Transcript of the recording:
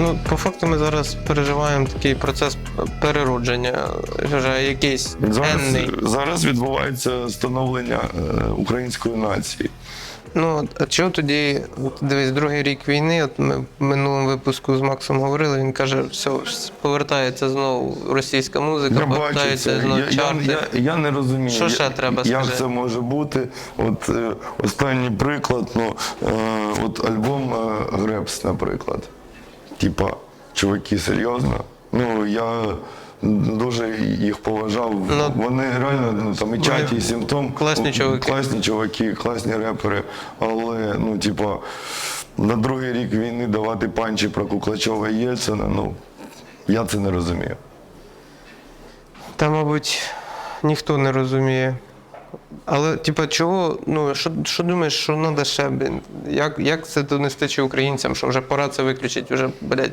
Ну, по факту ми зараз переживаємо такий процес переродження, вже якийсь Зараз, енний. зараз відбувається становлення е, української нації. Ну, а чого тоді, дивись, другий рік війни, от ми в минулому випуску з Максом говорили, він каже, все, повертається знову російська музика, Я бачу це. знову Я, я, чарти. я, я не розумію, Що ще я- треба, як скажи? це може бути. От е, останній приклад, ну, е, от альбом е, Гребс, наприклад. Типа, чуваки, серйозно. Ну, я дуже їх поважав. Ну, Вони реально ну, там і чаті, і симптом. класні чуваки. Класні чуваки, класні репери. Але, ну, типа, на другий рік війни давати панчі про Куклачова і Єльцина, ну, я це не розумію. Та, мабуть, ніхто не розуміє. Але, типа, чого, ну, що, що думаєш, що треба ще, блін? Як, як це донести чи українцям, що вже пора це виключити, вже, блядь,